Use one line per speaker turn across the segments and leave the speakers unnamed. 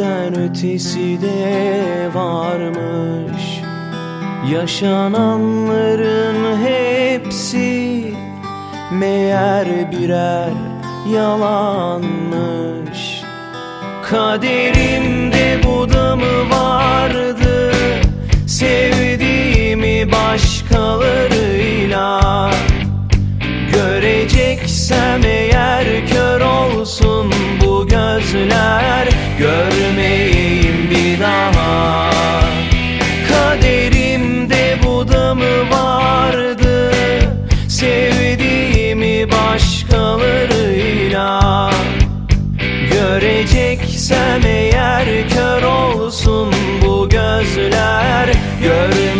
Bizden ötesi de varmış. Yaşananların hepsi Meğer birer yalanmış. Kaderimde bu da mı vardı Sevdiğimi başkalarıyla. Göreceksem başkalarıyla Göreceksem eğer kör olsun bu gözler. Görmeyeyim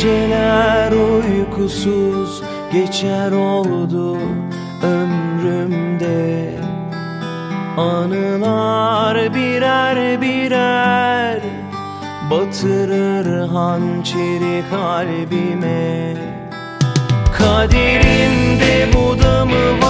Geceler uykusuz geçer oldu ömrümde. Anılar birer birer batırır hançeri kalbime. Kaderimde bu da mı vardı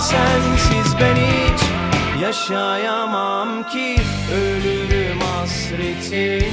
sensiz ben hiç yaşayamam ki Ölürüm hasretinle